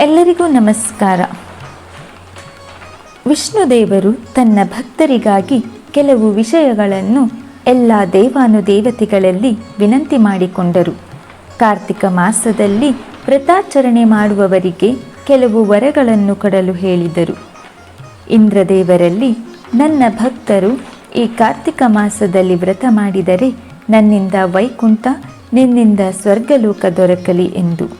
ಎಲ್ಲರಿಗೂ ನಮಸ್ಕಾರ. ವಿಷ್ಣುದೇವರು ತನ್ನ ಭಕ್ತರಿಗಾಗಿ ಕೆಲವು ವಿಷಯಗಳನ್ನು ಎಲ್ಲ ದೇವಾನುದೇವತೆಗಳಲ್ಲಿ ವಿನಂತಿ ಮಾಡಿಕೊಂಡರು. ಕಾರ್ತಿಕ ಮಾಸದಲ್ಲಿ ವ್ರತಾಚರಣೆ ಮಾಡುವವರಿಗೆ ಕೆಲವು ವರಗಳನ್ನು ಕೊಡಲು ಹೇಳಿದರು. ಇಂದ್ರದೇವರಲ್ಲಿ, ನನ್ನ ಭಕ್ತರು ಈ ಕಾರ್ತಿಕ ಮಾಸದಲ್ಲಿ ವ್ರತ ಮಾಡಿದರೆ ನನ್ನಿಂದ ವೈಕುಂಠ, ನಿನ್ನಿಂದ ಸ್ವರ್ಗಲೋಕ ದೊರಕಲಿ ಎಂದು.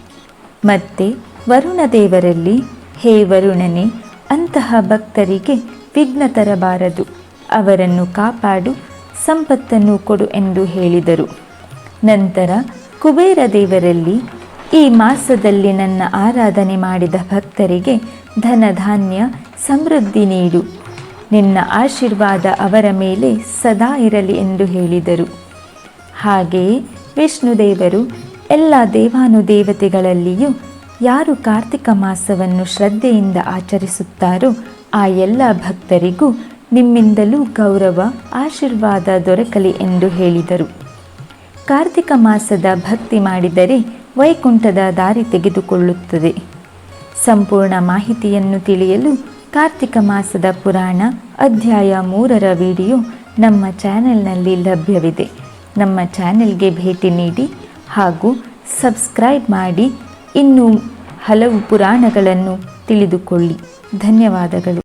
ಮತ್ತೆ ವರುಣದೇವರಲ್ಲಿ, ಹೇ ವರುಣನೆ, ಅಂತಹ ಭಕ್ತರಿಗೆ ವಿಘ್ನ ತರಬಾರದು. ಅವರನ್ನು ಕಾಪಾಡು, ಸಂಪತ್ತನ್ನು ಕೊಡು ಎಂದು ಹೇಳಿದರು. ನಂತರ ಕುಬೇರ ದೇವರಲ್ಲಿ ಈ ಮಾಸದಲ್ಲಿ ನನ್ನ ಆರಾಧನೆ ಮಾಡಿದ ಭಕ್ತರಿಗೆ ಧನಧಾನ್ಯ, ಸಮೃದ್ಧಿ ನೀಡು. ನಿನ್ನ ಆಶೀರ್ವಾದ ಅವರ ಮೇಲೆ ಸದಾ ಇರಲಿ ಎಂದು ಹೇಳಿದರು. ಹಾಗೆಯೇ ವಿಷ್ಣುದೇವರು ಎಲ್ಲ ದೇವಾನುದೇವತೆಗಳಲ್ಲಿಯೂ ಯಾರು ಕಾರ್ತಿಕ ಮಾಸವನ್ನು ಶ್ರದ್ಧೆಯಿಂದ ಆಚರಿಸುತ್ತಾರೋ ಆ ಎಲ್ಲ ಭಕ್ತರಿಗೂ ನಿಮ್ಮಿಂದಲೂ ಗೌರವ, ಆಶೀರ್ವಾದ ದೊರಕಲಿ ಎಂದು ಹೇಳಿದರು. ಕಾರ್ತಿಕ ಮಾಸದ ಭಕ್ತಿ ಮಾಡಿದರೆ ವೈಕುಂಠದ ದಾರಿ ತೆಗೆದುಕೊಳ್ಳುತ್ತದೆ. ಸಂಪೂರ್ಣ ಮಾಹಿತಿಯನ್ನು ತಿಳಿಯಲು ಕಾರ್ತಿಕ ಮಾಸದ ಪುರಾಣ ಅಧ್ಯಾಯ ಮೂರರ ವಿಡಿಯೋ ನಮ್ಮ ಚಾನೆಲ್ನಲ್ಲಿ ಲಭ್ಯವಿದೆ. ನಮ್ಮ ಚಾನೆಲ್ಗೆ ಭೇಟಿ ನೀಡಿ ಹಾಗೂ ಸಬ್ಸ್ಕ್ರೈಬ್ ಮಾಡಿ. ಇನ್ನೂ ಹಲವು ಪುರಾಣಗಳನ್ನು ತಿಳಿದುಕೊಳ್ಳಿ. ಧನ್ಯವಾದಗಳು.